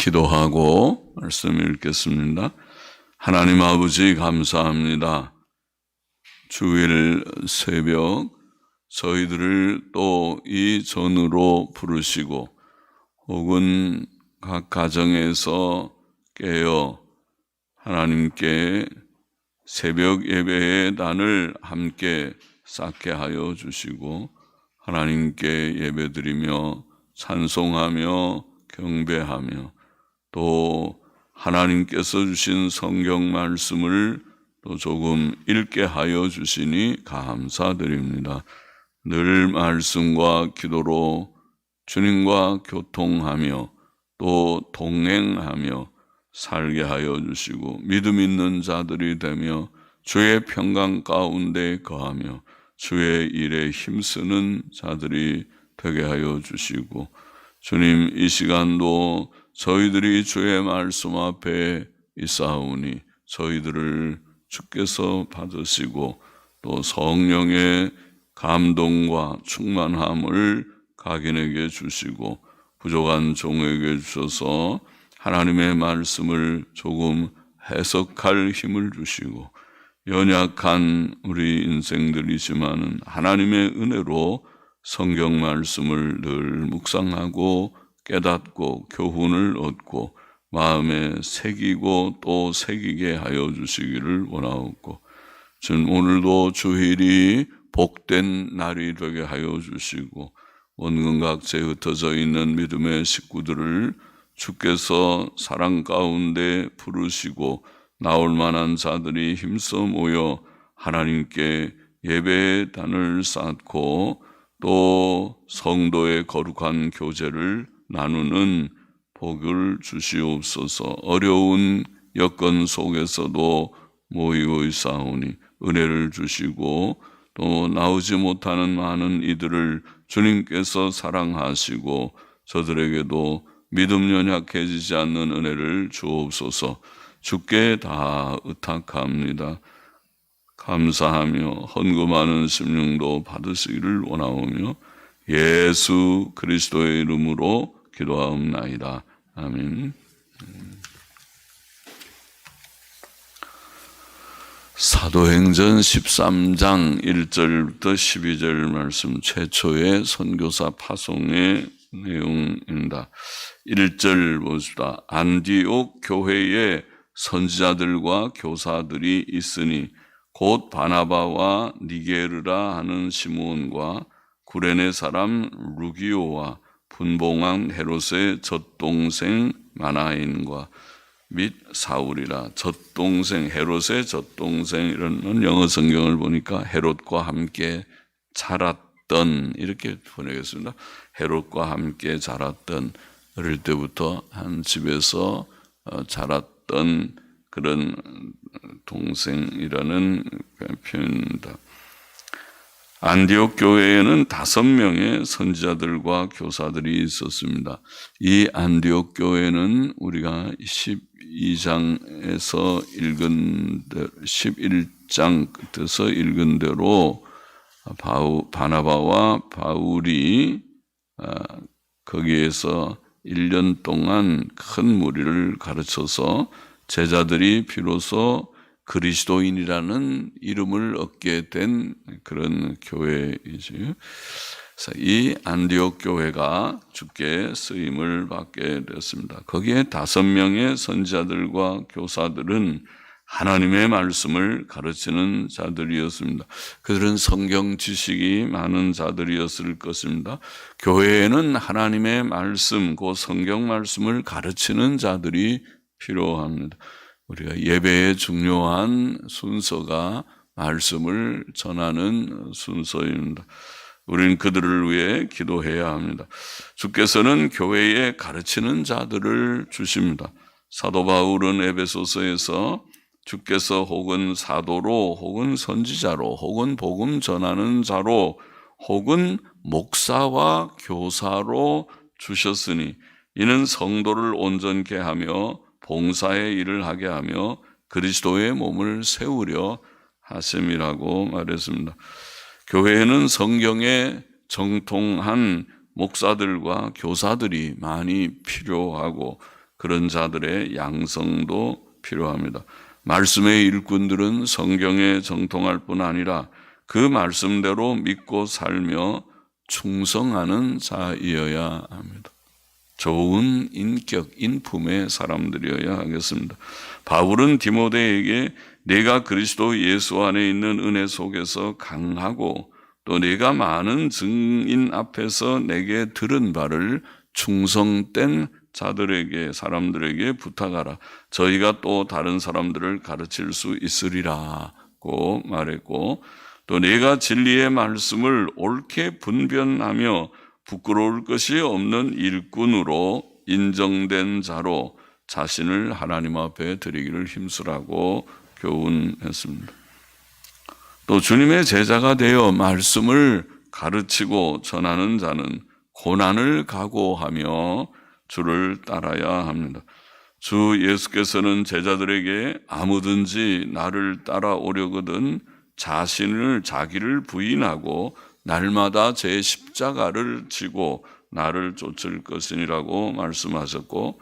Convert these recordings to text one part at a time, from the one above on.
기도하고 말씀 읽겠습니다. 하나님 아버지 감사합니다. 주일 새벽 저희들을 또 이 전으로 부르시고 혹은 각 가정에서 깨어 하나님께 새벽 예배의 단을 함께 쌓게 하여 주시고 하나님께 예배드리며 찬송하며 경배하며 또 하나님께서 주신 성경 말씀을 또 조금 읽게 하여 주시니 감사드립니다. 늘 말씀과 기도로 주님과 교통하며 또 동행하며 살게 하여 주시고 믿음 있는 자들이 되며 주의 평강 가운데 거하며 주의 일에 힘쓰는 자들이 되게 하여 주시고 주님 이 시간도 저희들이 주의 말씀 앞에 있사오니 저희들을 주께서 받으시고 또 성령의 감동과 충만함을 각인에게 주시고 부족한 종에게 주셔서 하나님의 말씀을 조금 해석할 힘을 주시고 연약한 우리 인생들이지만은 하나님의 은혜로 성경 말씀을 늘 묵상하고 깨닫고 교훈을 얻고 마음에 새기고 또 새기게 하여 주시기를 원하옵고 주님 오늘도 주일이 복된 날이 되게 하여 주시고 원근각지에 흩어져 있는 믿음의 식구들을 주께서 사랑 가운데 부르시고 나올 만한 자들이 힘써 모여 하나님께 예배의 단을 쌓고 또 성도의 거룩한 교제를 나누는 복을 주시옵소서 어려운 여건 속에서도 모이고 있사오니 은혜를 주시고 또 나오지 못하는 많은 이들을 주님께서 사랑하시고 저들에게도 믿음 연약해지지 않는 은혜를 주옵소서 주께 다 의탁합니다. 감사하며 헌금하는 심령도 받으시기를 원하오며 예수 그리스도의 이름으로 기도하옵나이다. 아멘. 사도행전 13장 1절부터 12절 말씀 최초의 선교사 파송의 내용입니다. 1절 보시다. 안디옥 교회에 선지자들과 교사들이 있으니 곧 바나바와 니게르라 하는 시므온과 구레네 사람 루기오와 분봉한 헤롯의 젖동생 마나인과 및 사울이라 젖동생 헤롯의 젖동생 이런 영어 성경을 보니까 헤롯과 함께 자랐던 이렇게 번역했습니다. 헤롯과 함께 자랐던 어릴 때부터 한 집에서 어, 자랐던 그런 동생이라는 표현입니다. 안디옥 교회에는 다섯 명의 선지자들과 교사들이 있었습니다. 이 안디옥 교회는 우리가 12장에서 읽은 11장 끝에서 읽은 대로 바우, 바나바와 바울이 아, 거기에서 1년 동안 큰 무리를 가르쳐서 제자들이 비로소 그리스도인이라는 이름을 얻게 된 그런 교회이지. 이 안디옥 교회가 주께 쓰임을 받게 되었습니다. 거기에 다섯 명의 선지자들과 교사들은 하나님의 말씀을 가르치는 자들이었습니다. 그들은 성경 지식이 많은 자들이었을 것입니다. 교회에는 하나님의 말씀, 그 성경 말씀을 가르치는 자들이 필요합니다. 우리가 예배의 중요한 순서가 말씀을 전하는 순서입니다. 우리는 그들을 위해 기도해야 합니다. 주께서는 교회에 가르치는 자들을 주십니다. 사도 바울은 에베소서에서 주께서 혹은 사도로 혹은 선지자로 혹은 복음 전하는 자로 혹은 목사와 교사로 주셨으니 이는 성도를 온전케 하며 봉사의 일을 하게 하며 그리스도의 몸을 세우려 하심이라고 말했습니다. 교회에는 성경에 정통한 목사들과 교사들이 많이 필요하고 그런 자들의 양성도 필요합니다. 말씀의 일꾼들은 성경에 정통할 뿐 아니라 그 말씀대로 믿고 살며 충성하는 자이어야 합니다. 좋은 인격, 인품의 사람들이어야 하겠습니다. 바울은 디모데에게 내가 그리스도 예수 안에 있는 은혜 속에서 강하고 또 내가 많은 증인 앞에서 내게 들은 바를 충성된 자들에게 사람들에게 부탁하라. 저희가 또 다른 사람들을 가르칠 수 있으리라고 말했고 또 내가 진리의 말씀을 옳게 분별하며 부끄러울 것이 없는 일꾼으로 인정된 자로 자신을 하나님 앞에 드리기를 힘쓰라고 교훈했습니다. 또 주님의 제자가 되어 말씀을 가르치고 전하는 자는 고난을 각오하며 주를 따라야 합니다. 주 예수께서는 제자들에게 아무든지 나를 따라오려거든 자신을 자기를 부인하고 날마다 제 십자가를 지고 나를 쫓을 것이니라고 말씀하셨고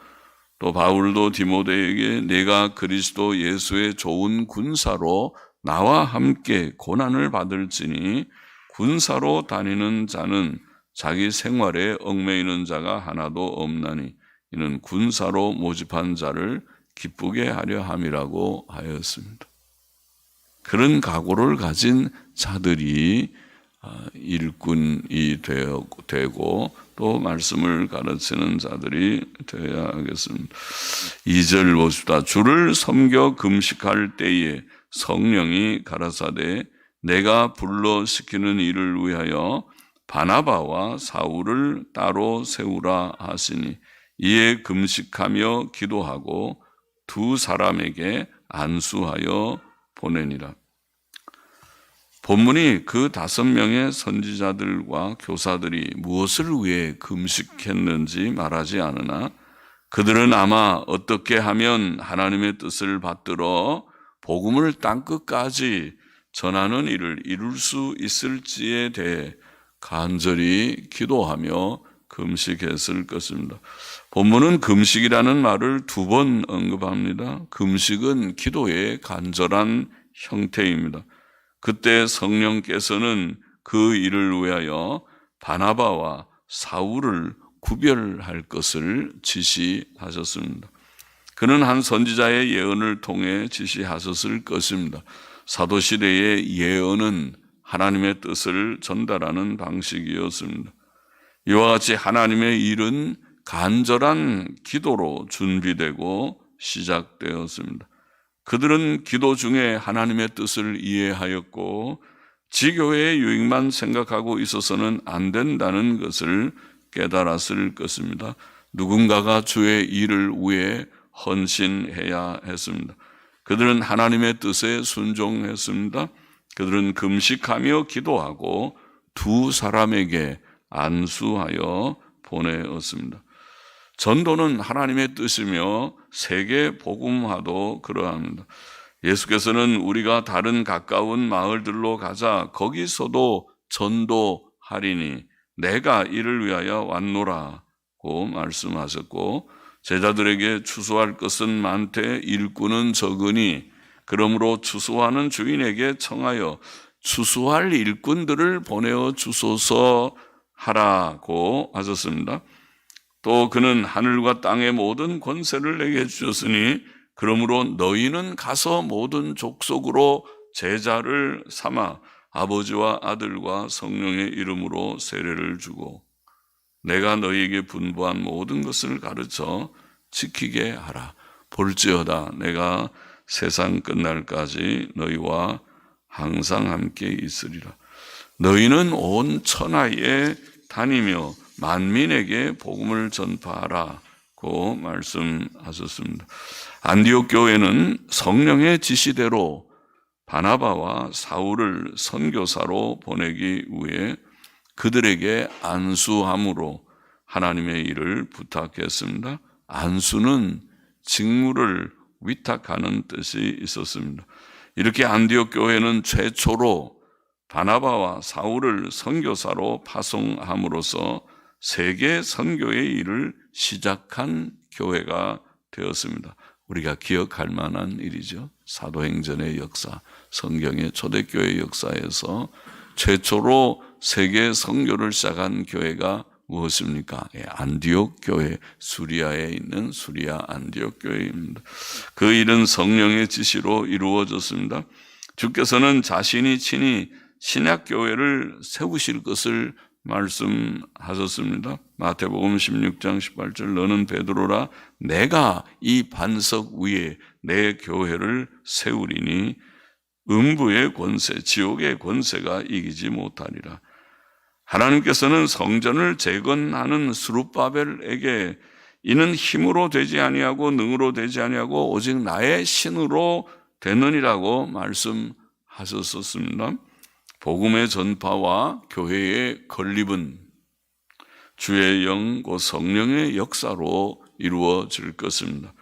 또 바울도 디모데에게 내가 그리스도 예수의 좋은 군사로 나와 함께 고난을 받을지니 군사로 다니는 자는 자기 생활에 얽매이는 자가 하나도 없나니 이는 군사로 모집한 자를 기쁘게 하려 함이라고 하였습니다. 그런 각오를 가진 자들이 아, 일꾼이 되고 또 말씀을 가르치는 자들이 되어야 하겠습니다. 2절 보십시다. 주를 섬겨 금식할 때에 성령이 가라사대 내가 불러 시키는 일을 위하여 바나바와 사울을 따로 세우라 하시니 이에 금식하며 기도하고 두 사람에게 안수하여 보내니라. 본문이 그 다섯 명의 선지자들과 교사들이 무엇을 위해 금식했는지 말하지 않으나 그들은 아마 어떻게 하면 하나님의 뜻을 받들어 복음을 땅 끝까지 전하는 일을 이룰 수 있을지에 대해 간절히 기도하며 금식했을 것입니다. 본문은 금식이라는 말을 두 번 언급합니다. 금식은 기도의 간절한 형태입니다. 그때 성령께서는 그 일을 위하여 바나바와 사울을 구별할 것을 지시하셨습니다. 그는 한 선지자의 예언을 통해 지시하셨을 것입니다. 사도시대의 예언은 하나님의 뜻을 전달하는 방식이었습니다. 이와 같이 하나님의 일은 간절한 기도로 준비되고 시작되었습니다. 그들은 기도 중에 하나님의 뜻을 이해하였고 지교회의 유익만 생각하고 있어서는 안 된다는 것을 깨달았을 것입니다. 누군가가 주의 일을 위해 헌신해야 했습니다. 그들은 하나님의 뜻에 순종했습니다. 그들은 금식하며 기도하고 두 사람에게 안수하여 보내었습니다. 전도는 하나님의 뜻이며 세계 복음화도 그러합니다. 예수께서는 우리가 다른 가까운 마을들로 가자 거기서도 전도하리니 내가 이를 위하여 왔노라고 말씀하셨고 제자들에게 추수할 것은 많되 일꾼은 적으니 그러므로 추수하는 주인에게 청하여 추수할 일꾼들을 보내어 주소서 하라고 하셨습니다. 또 그는 하늘과 땅의 모든 권세를 내게 주셨으니 그러므로 너희는 가서 모든 족속으로 제자를 삼아 아버지와 아들과 성령의 이름으로 세례를 주고 내가 너희에게 분부한 모든 것을 가르쳐 지키게 하라. 볼지어다 내가 세상 끝날까지 너희와 항상 함께 있으리라. 너희는 온 천하에 다니며 만민에게 복음을 전파하라고 말씀하셨습니다. 안디옥 교회는 성령의 지시대로 바나바와 사울을 선교사로 보내기 위해 그들에게 안수함으로 하나님의 일을 부탁했습니다. 안수는 직무를 위탁하는 뜻이 있었습니다. 이렇게 안디옥 교회는 최초로 바나바와 사울을 선교사로 파송함으로써 세계 선교의 일을 시작한 교회가 되었습니다. 우리가 기억할 만한 일이죠. 사도행전의 역사, 성경의 초대교회 역사에서 최초로 세계 성교를 시작한 교회가 무엇입니까? 예, 안디옥 교회, 수리아에 있는 수리아 안디옥 교회입니다. 그 일은 성령의 지시로 이루어졌습니다. 주께서는 자신이 친히 신약 교회를 세우실 것을 말씀하셨습니다. 마태복음 16장 18절 너는 베드로라 내가 이 반석 위에 내 교회를 세우리니 음부의 권세, 지옥의 권세가 이기지 못하리라. 하나님께서는 성전을 재건하는 스룹바벨에게 이는 힘으로 되지 아니하고 능으로 되지 아니하고 오직 나의 신으로 되느니라고 말씀하셨었습니다. 복음의 전파와 교회의 건립은 주의 영, 고 성령의 역사로 이루어질 것입니다.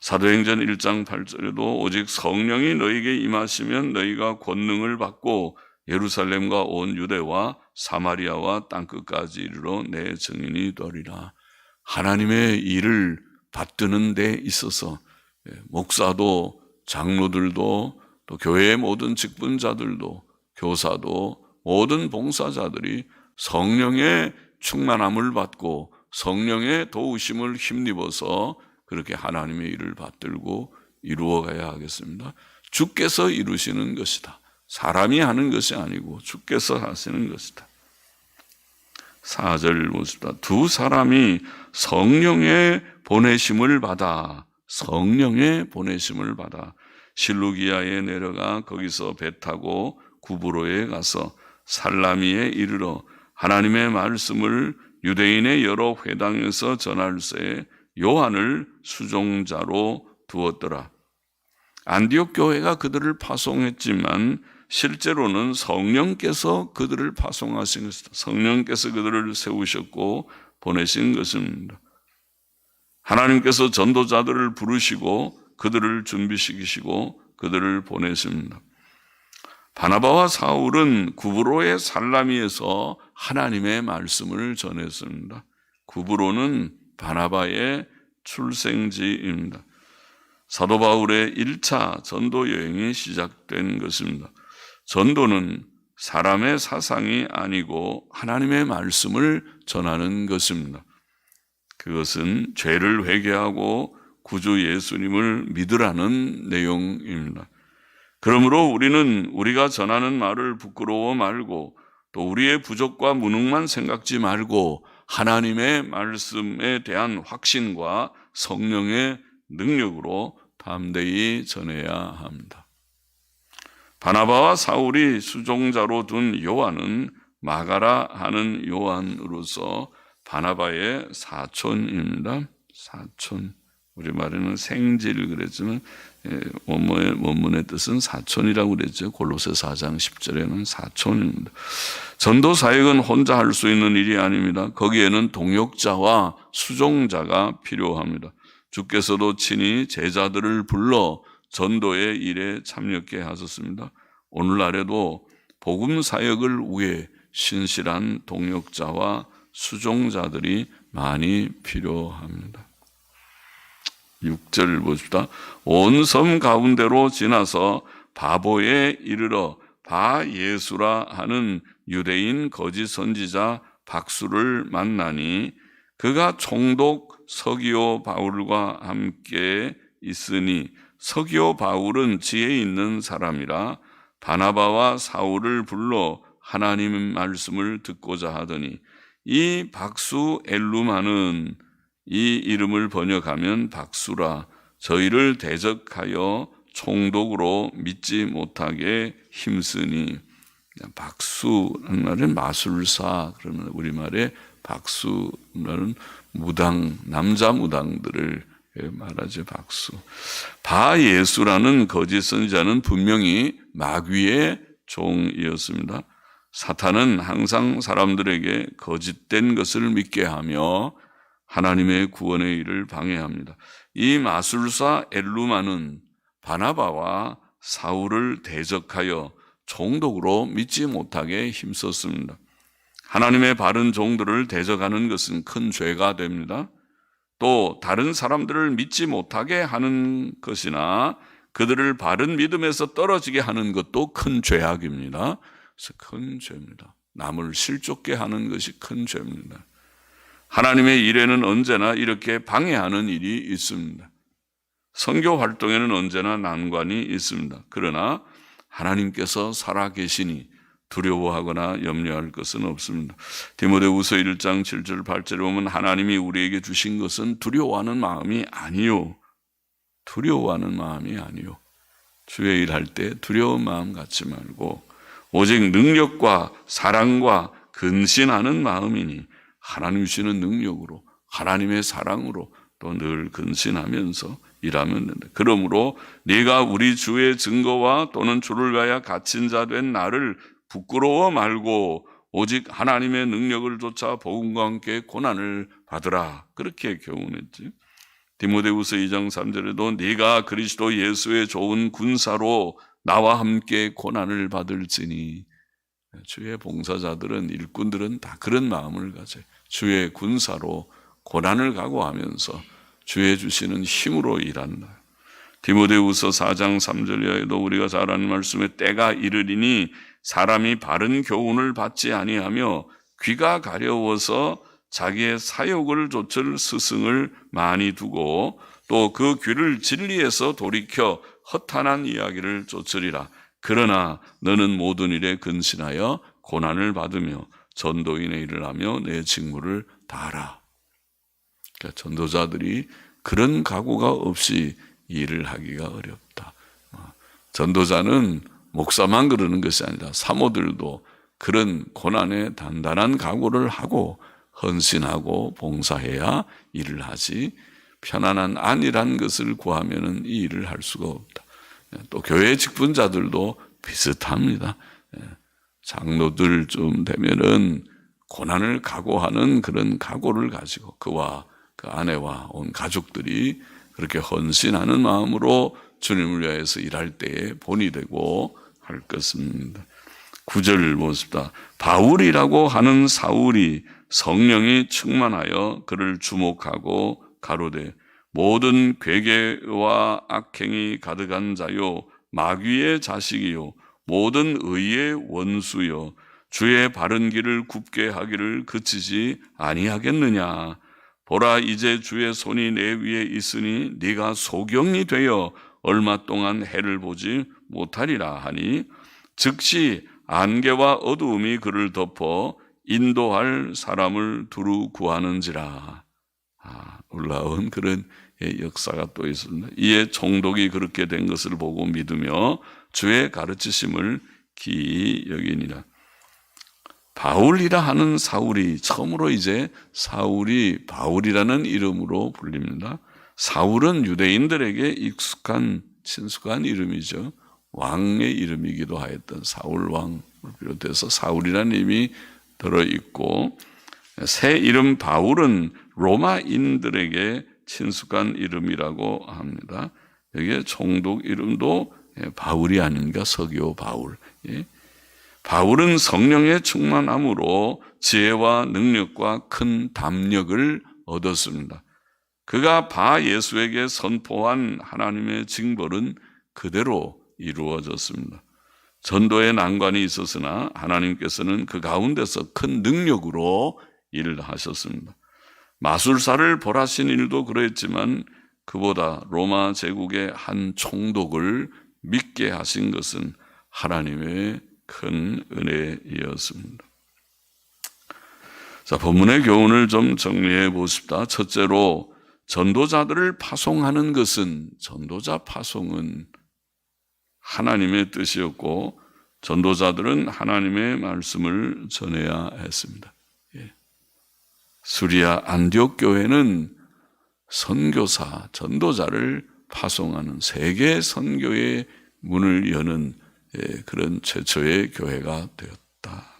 사도행전 1장 8절에도 오직 성령이 너에게 임하시면 너희가 권능을 받고 예루살렘과 온 유대와 사마리아와 땅끝까지 이르러 내 증인이 되리라. 하나님의 일을 받드는 데 있어서 예, 목사도 장로들도 또 교회의 모든 직분자들도 교사도 모든 봉사자들이 성령의 충만함을 받고 성령의 도우심을 힘입어서 그렇게 하나님의 일을 받들고 이루어가야 하겠습니다. 주께서 이루시는 것이다. 사람이 하는 것이 아니고 주께서 하시는 것이다. 4절 보십시다. 두 사람이 성령의 보내심을 받아 성령의 보내심을 받아 실루기아에 내려가 거기서 배 타고 구브로에 가서 살라미에 이르러 하나님의 말씀을 유대인의 여러 회당에서 전할 새 요한을 수종자로 두었더라. 안디옥 교회가 그들을 파송했지만 실제로는 성령께서 그들을 파송하신 것이다. 성령께서 그들을 세우셨고 보내신 것입니다. 하나님께서 전도자들을 부르시고 그들을 준비시키시고 그들을 보내십니다. 바나바와 사울은 구브로의 살라미에서 하나님의 말씀을 전했습니다. 구브로는 바나바의 출생지입니다. 사도 바울의 1차 전도 여행이 시작된 것입니다. 전도는 사람의 사상이 아니고 하나님의 말씀을 전하는 것입니다. 그것은 죄를 회개하고 구주 예수님을 믿으라는 내용입니다. 그러므로 우리는 우리가 전하는 말을 부끄러워 말고 또 우리의 부족과 무능만 생각지 말고 하나님의 말씀에 대한 확신과 성령의 능력으로 담대히 전해야 합니다. 바나바와 사울이 수종자로 둔 요한은 마가라 하는 요한으로서 바나바의 사촌입니다. 사촌. 우리말에는 생질 그랬지만 예, 원문의, 원문의 뜻은 사촌이라고 그랬죠. 골로새 4장 10절에는 사촌입니다. 전도 사역은 혼자 할 수 있는 일이 아닙니다. 거기에는 동역자와 수종자가 필요합니다. 주께서도 친히 제자들을 불러 전도의 일에 참여케 하셨습니다. 오늘날에도 복음 사역을 위해 신실한 동역자와 수종자들이 많이 필요합니다. 6절 보십시다. 온 섬 가운데로 지나서 바보에 이르러 바 예수라 하는 유대인 거짓 선지자 박수를 만나니 그가 총독 서기오 바울과 함께 있으니 서기오 바울은 지혜 있는 사람이라 바나바와 사울을 불러 하나님 말씀을 듣고자 하더니 이 박수 엘루마는 이 이름을 번역하면 박수라 저희를 대적하여 총독으로 믿지 못하게 힘쓰니. 박수라는 말은 마술사 그러면 우리 말에 박수라는 무당 남자 무당들을 말하죠 박수. 바 예수라는 거짓 선지자는 분명히 마귀의 종이었습니다. 사탄은 항상 사람들에게 거짓된 것을 믿게 하며 하나님의 구원의 일을 방해합니다. 이 마술사 엘루마는 바나바와 사울을 대적하여 종독으로 믿지 못하게 힘썼습니다. 하나님의 바른 종들을 대적하는 것은 큰 죄가 됩니다. 또 다른 사람들을 믿지 못하게 하는 것이나 그들을 바른 믿음에서 떨어지게 하는 것도 큰 죄악입니다. 그래서 큰 죄입니다. 남을 실족게 하는 것이 큰 죄입니다. 하나님의 일에는 언제나 이렇게 방해하는 일이 있습니다. 선교 활동에는 언제나 난관이 있습니다. 그러나 하나님께서 살아 계시니 두려워하거나 염려할 것은 없습니다. 디모데후서 1장 7절 8절에 보면 하나님이 우리에게 주신 것은 두려워하는 마음이 아니요. 두려워하는 마음이 아니요. 주의 일할 때 두려운 마음 갖지 말고 오직 능력과 사랑과 근신하는 마음이니 하나님 주시는 능력으로 하나님의 사랑으로 또 늘 근신하면서 일하면 된다. 그러므로 네가 우리 주의 증거와 또는 주를 위하여 갇힌 자 된 나를 부끄러워 말고 오직 하나님의 능력을 쫓아 복음과 함께 고난을 받으라. 그렇게 교훈했지. 디모데후서 2장 3절에도 네가 그리스도 예수의 좋은 군사로 나와 함께 고난을 받을지니 주의 봉사자들은 일꾼들은 다 그런 마음을 가져 주의 군사로 고난을 각오하면서 주의 주시는 힘으로 일한다. 디모데후서 4장 3절에도 우리가 잘 아는 말씀에 때가 이르리니 사람이 바른 교훈을 받지 아니하며 귀가 가려워서 자기의 사욕을 좇을 스승을 많이 두고 또 그 귀를 진리에서 돌이켜 허탄한 이야기를 좇으리라. 그러나 너는 모든 일에 근신하여 고난을 받으며 전도인의 일을 하며 내 직무를 다하라. 그러니까 전도자들이 그런 각오가 없이 일을 하기가 어렵다. 어, 전도자는 목사만 그러는 것이 아니라 사모들도 그런 고난에 단단한 각오를 하고 헌신하고 봉사해야 일을 하지 편안한 안이란 것을 구하면은 이 일을 할 수가 없다. 또 교회 직분자들도 비슷합니다. 예, 장로들 좀 되면은 고난을 각오하는 그런 각오를 가지고 그와 그 아내와 온 가족들이 그렇게 헌신하는 마음으로 주님을 위해서 일할 때에 본이 되고 할 것입니다. 구절 모습다. 바울이라고 하는 사울이 성령이 충만하여 그를 주목하고 가로되 모든 괴계와 악행이 가득한 자요 마귀의 자식이요 모든 의의 원수요 주의 바른 길을 굽게 하기를 그치지 아니하겠느냐 보라 이제 주의 손이 내 위에 있으니 네가 소경이 되어 얼마 동안 해를 보지 못하리라 하니 즉시 안개와 어두움이 그를 덮어 인도할 사람을 두루 구하는지라. 아, 놀라운 그런 역사가 또 있습니다. 이에 총독이 그렇게 된 것을 보고 믿으며 주의 가르치심을 기이 여기니라. 바울이라 하는 사울이 처음으로 이제 사울이 바울이라는 이름으로 불립니다. 사울은 유대인들에게 익숙한 친숙한 이름이죠. 왕의 이름이기도 하였던 사울 왕을 비롯해서 사울이라는 이름이 들어 있고 새 이름 바울은 로마인들에게 친숙한 이름이라고 합니다. 여기에 총독 이름도 바울이 아닌가 서기오 바울. 예. 바울은 성령의 충만함으로 지혜와 능력과 큰 담력을 얻었습니다. 그가 바 예수에게 선포한 하나님의 징벌은 그대로 이루어졌습니다. 전도에 난관이 있었으나 하나님께서는 그 가운데서 큰 능력으로 일을 하셨습니다. 마술사를 벌하신 일도 그랬지만 그보다 로마 제국의 한 총독을 믿게 하신 것은 하나님의 큰 은혜였습니다. 자, 본문의 교훈을 좀 정리해 보십다. 첫째로 전도자들을 파송하는 것은 전도자 파송은 하나님의 뜻이었고 전도자들은 하나님의 말씀을 전해야 했습니다. 예. 수리아 안디옥 교회는 선교사, 전도자를 파송하는 세계 선교의 문을 여는 예, 그런 최초의 교회가 되었다.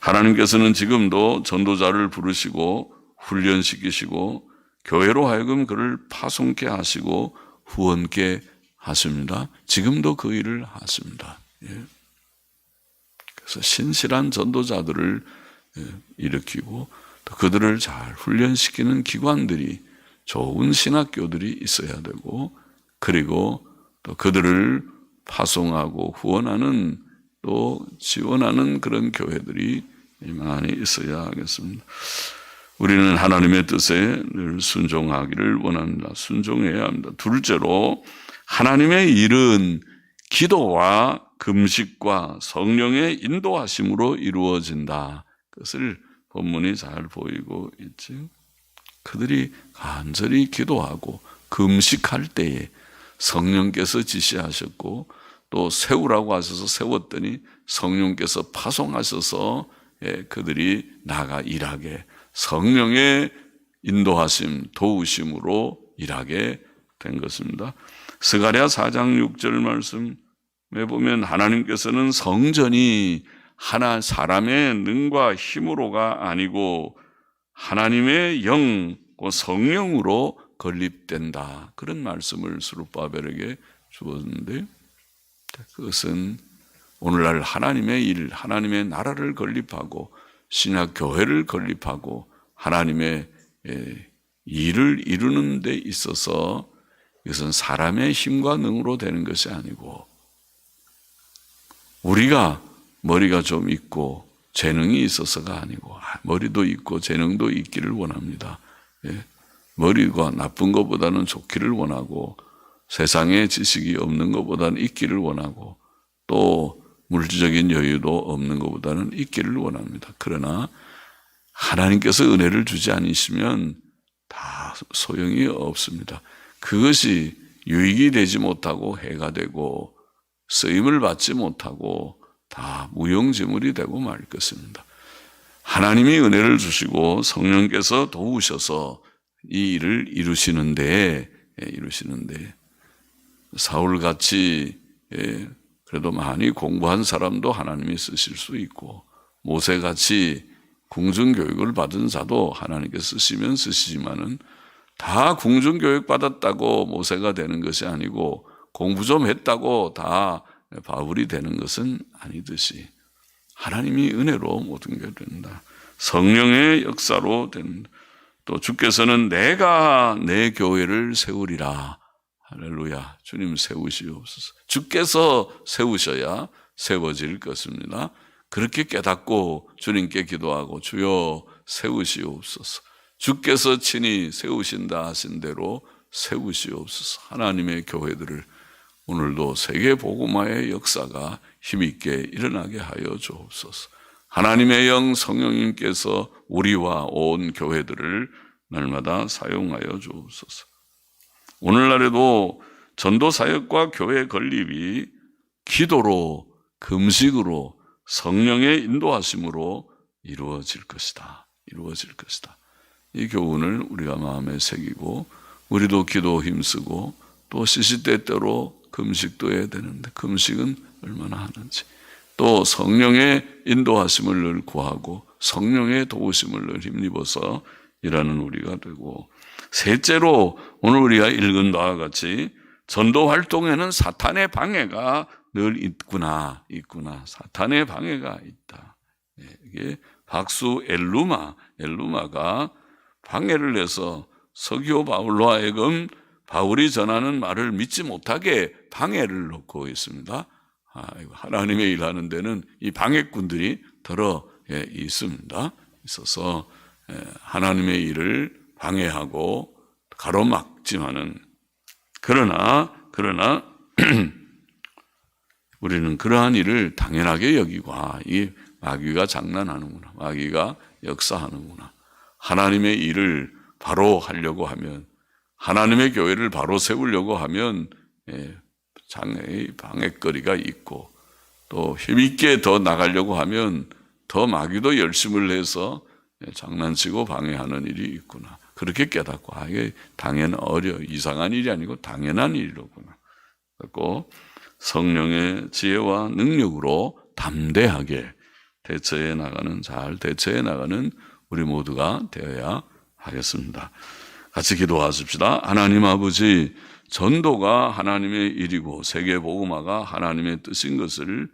하나님께서는 지금도 전도자를 부르시고 훈련시키시고 교회로 하여금 그를 파송케 하시고 후원케 하십니다. 지금도 그 일을 하십니다. 예. 그래서 신실한 전도자들을 예, 일으키고 또 그들을 잘 훈련시키는 기관들이 좋은 신학교들이 있어야 되고 그리고 또 그들을 파송하고 후원하는 또 지원하는 그런 교회들이 많이 있어야 하겠습니다. 우리는 하나님의 뜻에 늘 순종하기를 원합니다. 순종해야 합니다. 둘째로 하나님의 일은 기도와 금식과 성령의 인도하심으로 이루어진다. 그것을 본문이 잘 보이고 있지. 그들이 간절히 기도하고 금식할 때에 성령께서 지시하셨고 또 세우라고 하셔서 세웠더니 성령께서 파송하셔서 예, 그들이 나가 일하게 성령의 인도하심, 도우심으로 일하게 된 것입니다. 스가랴 4장 6절 말씀에 보면 하나님께서는 성전이 하나 사람의 능과 힘으로가 아니고 하나님의 영, 그 성령으로 건립된다. 그런 말씀을 수르바벨에게 주었는데 그것은 오늘날 하나님의 일, 하나님의 나라를 건립하고 신약 교회를 건립하고 하나님의 예, 일을 이루는 데 있어서 이것은 사람의 힘과 능으로 되는 것이 아니고 우리가 머리가 좀 있고 재능이 있어서가 아니고 아, 머리도 있고 재능도 있기를 원합니다. 예. 머리가 나쁜 것보다는 좋기를 원하고 세상에 지식이 없는 것보다는 있기를 원하고 또 물질적인 여유도 없는 것보다는 있기를 원합니다. 그러나 하나님께서 은혜를 주지 않으시면 다 소용이 없습니다. 그것이 유익이 되지 못하고 해가 되고 쓰임을 받지 못하고 다 무용지물이 되고 말 것입니다. 하나님이 은혜를 주시고 성령께서 도우셔서 이 일을 이루시는데 예, 이루시는데 사울 같이 예, 그래도 많이 공부한 사람도 하나님이 쓰실 수 있고 모세 같이 궁중 교육을 받은 자도 하나님께서 쓰시면 쓰시지만은 다 궁중 교육 받았다고 모세가 되는 것이 아니고 공부 좀 했다고 다 바울이 되는 것은 아니듯이 하나님이 은혜로 모든 게 된다. 성령의 역사로 된다. 또 주께서는 내가 내 교회를 세우리라. 할렐루야. 주님 세우시옵소서. 주께서 세우셔야 세워질 것입니다. 그렇게 깨닫고 주님께 기도하고 주여 세우시옵소서. 주께서 친히 세우신다 하신 대로 세우시옵소서. 하나님의 교회들을 오늘도 세계 복음화의 역사가 힘있게 일어나게 하여 주옵소서. 하나님의 영 성령님께서 우리와 온 교회들을 날마다 사용하여 주옵소서. 오늘날에도 전도 사역과 교회 건립이 기도로 금식으로 성령의 인도하심으로 이루어질 것이다. 이루어질 것이다. 이 교훈을 우리가 마음에 새기고 우리도 기도 힘쓰고 또 시시때때로 금식도 해야 되는데 금식은 얼마나 하는지 또 성령의 인도하심을 늘 구하고 성령의 도우심을 늘 힘입어서 일하는 우리가 되고 셋째로 오늘 우리가 읽은 바와 같이 전도 활동에는 사탄의 방해가 늘 있구나, 있구나. 사탄의 방해가 있다. 예, 이게 박수 엘루마, 엘루마가 방해를 해서 서기오 바울로 하여금 바울이 전하는 말을 믿지 못하게 방해를 놓고 있습니다. 아, 하나님의 일하는 데는 이 방해꾼들이 들어 예, 있습니다. 있어서 예, 하나님의 일을 방해하고 가로막지만은 그러나 그러나 우리는 그러한 일을 당연하게 여기고 아, 이 마귀가 장난하는구나. 마귀가 역사하는구나. 하나님의 일을 바로 하려고 하면 하나님의 교회를 바로 세우려고 하면 예, 장애의 방해거리가 있고 또 힘있게 더 나가려고 하면 더 마귀도 열심을 해서 예, 장난치고 방해하는 일이 있구나. 그렇게 깨닫고 아 이게 당연 어려 이상한 일이 아니고 당연한 일이로구나. 그고 성령의 지혜와 능력으로 담대하게 대처해 나가는 잘 대처해 나가는 우리 모두가 되어야 하겠습니다. 같이 기도하십시다. 하나님 아버지 전도가 하나님의 일이고 세계 복음화가 하나님의 뜻인 것을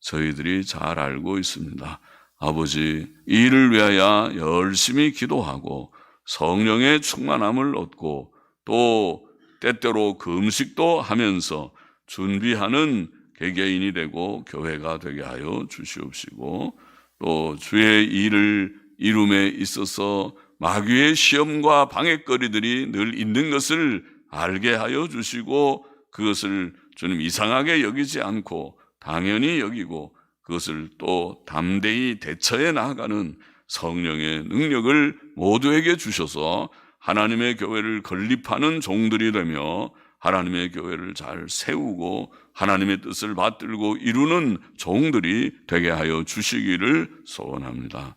저희들이 잘 알고 있습니다. 아버지, 이 일을 위하여 열심히 기도하고 성령의 충만함을 얻고 또 때때로 금식도 하면서 준비하는 개개인이 되고 교회가 되게 하여 주시옵시고 또 주의 일을 이룸에 있어서 마귀의 시험과 방해거리들이 늘 있는 것을 알게 하여 주시고 그것을 주님 이상하게 여기지 않고 당연히 여기고 그것을 또 담대히 대처해 나가는 성령의 능력을 모두에게 주셔서 하나님의 교회를 건립하는 종들이 되며 하나님의 교회를 잘 세우고 하나님의 뜻을 받들고 이루는 종들이 되게 하여 주시기를 소원합니다.